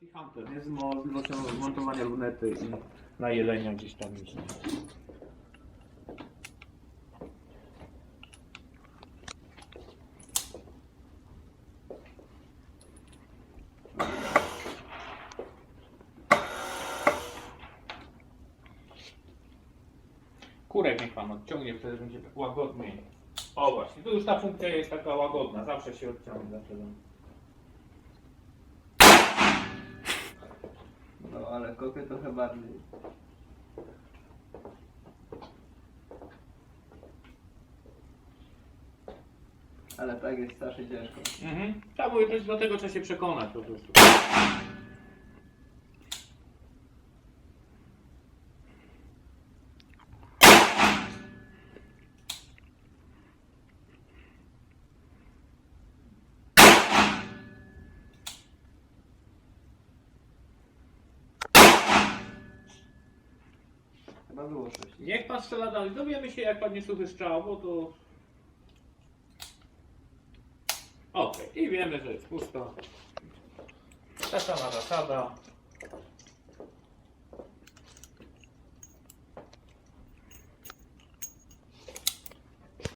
wersji Hunter, nie? Z montowania lunety i na jelenia gdzieś tam iść. Kurek niech pan odciągnie, wtedy będzie łagodniej. O właśnie, tu już ta funkcja jest taka łagodna, zawsze się odciąga. Wtedy. Ale koty trochę bardziej. Ale tak jest strasznie ciężko. Mhm. Mówię, to jest do tego trzeba się przekonać po prostu. Chyba było. Niech pan strzela dalej. Dowiemy się, jak pan nie słuchy strzał, bo to... Okej, i wiemy, że jest pusto. Ta sama zasada.